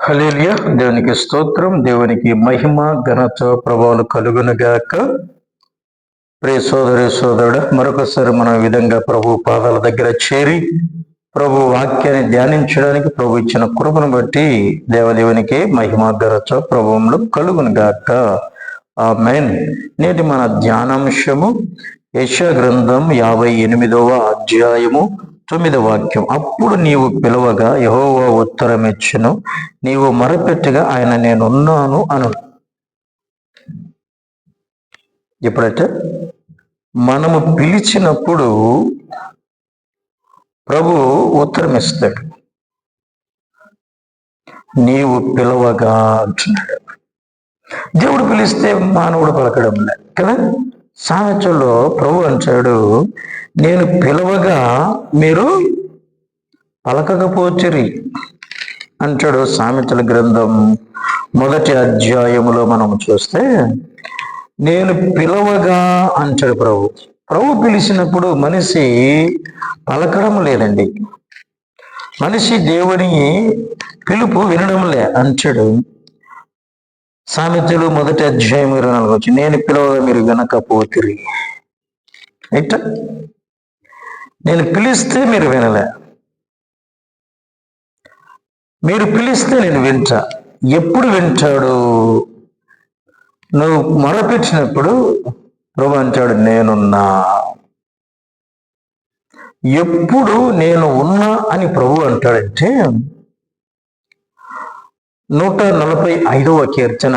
Hallelujah దేవునికి స్తోత్రం దేవునికి మహిమ ఘనత ప్రభావాలు కలుగునుగాక ప్రే సోదరి సోదరుడు మరొకసారి మనం విధంగా ప్రభు పాదాల దగ్గర చేరి ప్రభు వాక్యాన్ని ధ్యానించడానికి ప్రభు ఇచ్చిన కృపను బట్టి దేవదేవునికి మహిమ ఘనత ప్రభువులు కలుగునుగాక ఆ మెయిన్ నేటి మన ధ్యానాంశము యశ గ్రంథం యాభై ఎనిమిదవ అధ్యాయము తొమ్మిది వాక్యం. అప్పుడు నీవు పిలవగా యహోవా ఉత్తరం ఇచ్చును నీవు మరపెట్టగా ఆయన నేనున్నాను అను. ఎప్పుడైతే? మనము పిలిచినప్పుడు ప్రభు ఉత్తరం ఇస్తాడు నీవు పిలవగా అంటున్నాడు. దేవుడు పిలిస్తే మానవుడు పలకడం లేదు కదా? సామెతలో ప్రభు అంటాడు నేను పిలవగా మీరు పలకకపోచిరి అంటాడు సామెతల గ్రంథం మొదటి అధ్యాయములో మనం చూస్తే నేను పిలవగా అంటాడు ప్రభు. ప్రభు పిలిచినప్పుడు మనిషి పలకడం లేదండి. మనిషి దేవుని పిలుపు వినడం లే అంటాడు. సామెతలు మొదటి అధ్యాయం ఇరవై నాలుగు వచ్చి నేను పిలవగా మీరు వినకపోతిరి రైట్ నేను పిలిస్తే మీరు వినలే. మీరు పిలిస్తే నేను వింటా. ఎప్పుడు వింటాడు? నువ్వు మొరపెట్టినప్పుడు ప్రభు అంటాడు నేనున్నా. ఎప్పుడు నేను ఉన్నా అని ప్రభు అంటాడంటే నూట నలభై ఐదవ కీర్తన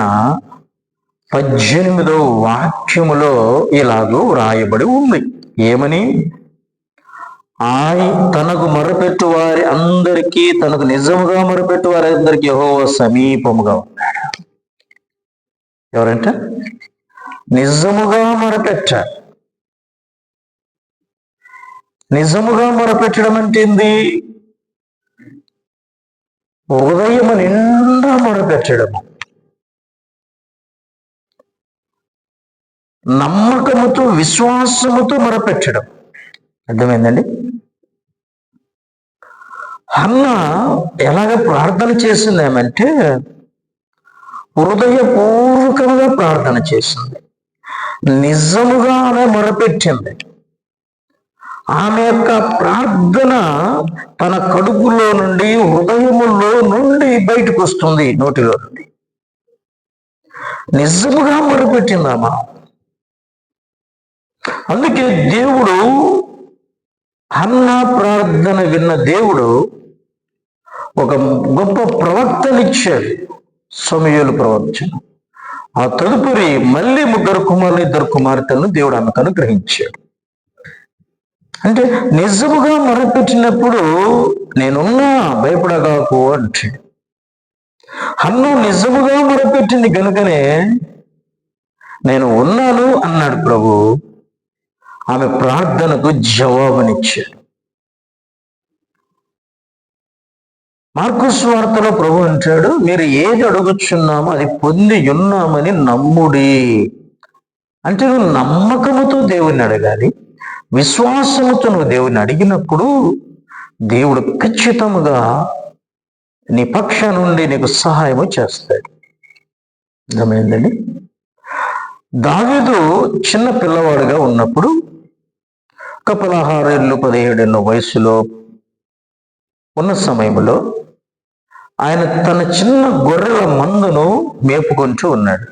పద్దెనిమిదవ వాక్యములో ఇలాగూ వ్రాయబడి ఉంది. ఏమని? ఆయ తనకు మొరపెట్టు వారి అందరికీ తనకు నిజముగా మొరపెట్టు వారి అందరికీ యెహోవా సమీపముగా ఉన్నాడు. ఎవరంట? నిజముగా మొరపెట్ట నిజముగా మొరపెట్టడం అంటే ఏంది ఉదయం నిండా మొరపెట్టడము. నమ్మకముతో విశ్వాసముతో మొరపెట్టడం. అర్థమైందండి? అన్న ఎలాగ ప్రార్థన చేసింది ఏమంటే హృదయపూర్వకంగా ప్రార్థన చేసింది. నిజముగానే మొరపెట్టింది. ఆమె యొక్క ప్రార్థన తన కడుపులో నుండి హృదయములో నుండి బయటకు వస్తుంది నోటిలో నుండి. నిజముగా మొరపెట్టింది అందుకే దేవుడు అన్న ప్రార్థన విన్న దేవుడు ఒక గొప్ప ప్రవక్తనిచ్చాడు సమయలు ప్రవచనం ఆ తదుపరి మళ్ళీ ముగ్గురు కుమారుని ఇద్దరు కుమార్తెలను దేవుడు ఆమెకు అనుగ్రహించాడు. అంటే నిజముగా మొరపెట్టినప్పుడు నేనున్నా భయపడగాకు అంటే. అన్ను నిజముగా మొరపెట్టింది కనుకనే నేను ఉన్నాను అన్నాడు ప్రభు. ఆమె ప్రార్థనకు జవాబునిచ్చాడు. మార్కుస్ వార్తలో ప్రభు అంటాడు మీరు ఏది అడుగుచున్నామో అది పొంది ఉన్నామని నమ్ముడి. అంటే నువ్వు నమ్మకముతో దేవుణ్ణి అడగాలి. విశ్వాసముతో నువ్వు దేవుని అడిగినప్పుడు దేవుడు ఖచ్చితముగా నీ పక్ష నుండి నీకు సహాయము చేస్తాడు. అర్థమైందండి దావీదు చిన్న పిల్లవాడుగా ఉన్నప్పుడు ఒక పదహారేళ్ళు పదిహేడేళ్ళ వయసులో ఉన్న సమయంలో ఆయన తన చిన్న గొర్రెల మందును మేపుకుంటూ ఉన్నాడు.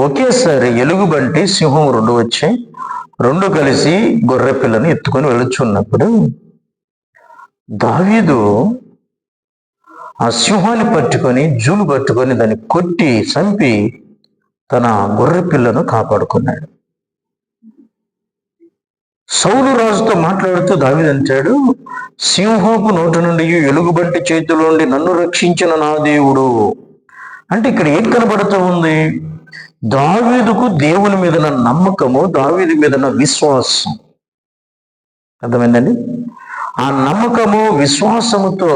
ఒకేసారి ఎలుగుబంటి సింహం రెండు వచ్చి రెండు కలిసి గొర్రె పిల్లని ఎత్తుకొని వెళ్ళొచ్చున్నప్పుడు దావీదు ఆ సింహాన్ని పట్టుకొని జూలు పట్టుకొని దాన్ని కొట్టి చంపి తన గొర్రె పిల్లను కాపాడుకున్నాడు. సౌలు రాజుతో మాట్లాడుతూ దావీదు అంటాడు సింహపు నోటి నుండి ఎలుగుబంటి చేతిలో నుండి నన్ను రక్షించిన నా దేవుడు. అంటే ఇక్కడ ఏం కనబడుతూ ఉంది? దావీదుకు దేవుని మీద నమ్మకము దావీది మీద విశ్వాసం. అర్థమైందండి? ఆ నమ్మకము విశ్వాసముతో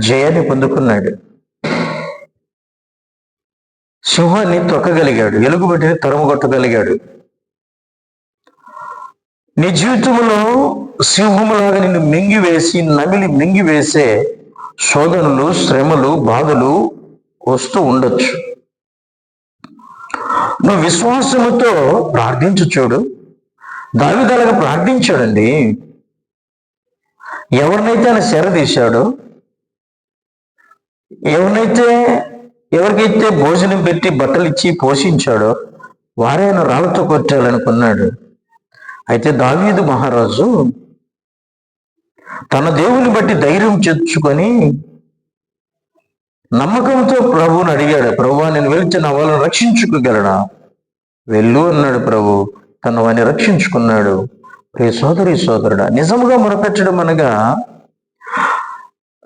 జయాన్ని పొందుకున్నాడు. సింహాన్ని తొక్కగలిగాడు ఎలుగుబెట్టిని తరమగొట్టగలిగాడు. నీ జీవితంలో సింహములాగా నిన్ను మింగివేసి నమిలి మింగివేసే శోధనలు శ్రమలు బాధలు వస్తూ ఉండొచ్చు. నువ్వు విశ్వాసముతో ప్రార్థించు చూడు. దావిదలగా ప్రార్థించాడండి. ఎవరినైతే ఆయన శర తీశాడో ఎవరినైతే ఎవరికైతే భోజనం పెట్టి బట్టలు ఇచ్చి పోషించాడో వారే ఆయన రాళ్ళతో కొట్టాలనుకున్నాడు. అయితే దావీదు మహారాజు తన దేవుని బట్టి ధైర్యం తెచ్చుకొని నమ్మకంతో ప్రభువుని అడిగాడు ప్రభు నేను వెళ్తే నా వాళ్ళని రక్షించుకోగలడా వెళ్ళు అన్నాడు ప్రభు. తను వాని రక్షించుకున్నాడు. ప్రియ సోదరి సోదరుడా నిజముగా మొరపెట్టడం అనగా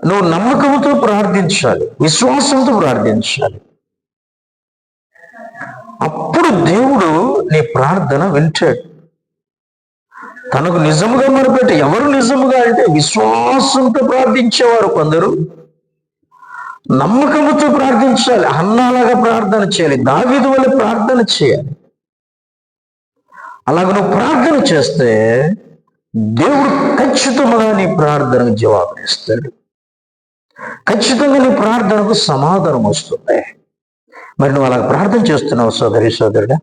నువ్వు నమ్మకంతో ప్రార్థించాలి విశ్వాసంతో ప్రార్థించాలి. అప్పుడు దేవుడు నీ ప్రార్థన వింటాడు. తనకు నిజముగా మొరపెట్టి ఎవరు నిజముగా అంటే విశ్వాసంతో ప్రార్థించేవారు కొందరు. నమ్మకముతో ప్రార్థించాలి అన్నాలాగా ప్రార్థన చేయాలి దావిదు వల్ల ప్రార్థన చేయాలి. అలాగ నువ్వు ప్రార్థన చేస్తే దేవుడు ఖచ్చితంగా నీ ప్రార్థనకు జవాబు ఇస్తాడు. ఖచ్చితంగా నీ ప్రార్థనకు సమాధానం వస్తుంది. మరి నువ్వు అలా ప్రార్థన చేస్తున్నావు సోదరి సోదరుడా?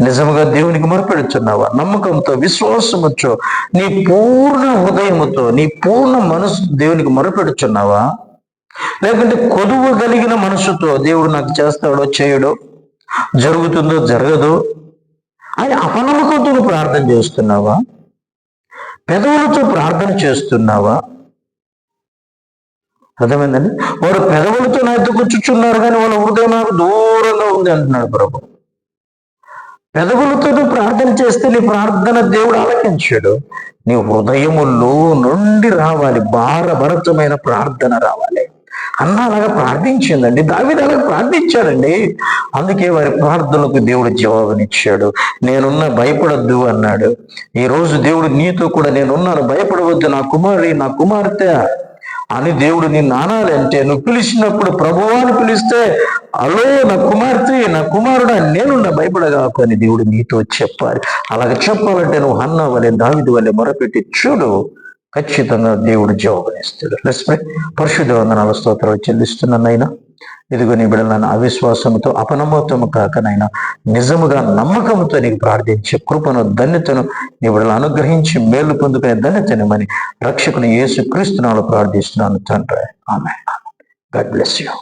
నిజముగా దేవునికి మొరపెడుతున్నావా? నమ్మకంతో విశ్వాసముతో నీ పూర్ణ హృదయముతో నీ పూర్ణ మనసు దేవునికి మొరపెడుచున్నావా లేకుంటే కొదువు కలిగిన మనసుతో దేవుడు నాకు చేస్తాడో చేయడో జరుగుతుందో జరగదో? ఆయన అపనమ్మకంతో ప్రార్థన చేస్తున్నావా? పెదవులతో ప్రార్థన చేస్తున్నావా? అర్థమైందండి? వారు పెదవులతో నా ఎత్తు కూర్చున్నారు కానీ వాళ్ళ హృదయం నాకు దూరంగా ఉంది అంటున్నాడు ప్రభు. పెదవులతో ప్రార్థన చేస్తే నీ ప్రార్థన దేవుడు ఆలకించాడు. నీ హృదయములో నుండి రావాలి. భారభరతమైన ప్రార్థన రావాలి. అన్న అలాగా ప్రార్థించిందండి. దావిది అలాగ ప్రార్థించాడండి. అందుకే వారి ప్రార్థనలకు దేవుడు జవాబునిచ్చాడు. నేనున్న భయపడద్దు అన్నాడు. ఈ రోజు దేవుడు నీతో కూడా నేనున్నాను. భయపడవద్దు నా కుమారుడి నా కుమార్తె అని దేవుడు నిన్ను అనాలి అంటే నువ్వు పిలిచినప్పుడు ప్రభువాన్ని పిలిస్తే అలో నా కుమార్తె నా కుమారుడు నేనున్న భయపడగాకు అని దేవుడు నీతో చెప్పాలి. అలాగ చెప్పాలంటే నువ్వు అన్న వలె దావిది వలె మొరపెట్టి చూడు. ఖచ్చితంగా దేవుడు జవాబునిస్తాడు. లెస్పై పరిశుద్ధ వందనాల స్తోత్రాలు చెల్లిస్తున్నానైనా ఇదిగో నీ బిడ్డలను అవిశ్వాసంతో అపనమ్మతము కాకనైనా నిజముగా నమ్మకంతో నీకు ప్రార్థించే కృపను ధన్యతను నీ బిడ్డలు అనుగ్రహించి మేలు పొందుకునే ధన్యతనిమని రక్షకుని యేసు క్రీస్తునాలు ప్రార్థిస్తున్నాను తండ్రి. ఆమె గాడ్ బ్లెస్ యూ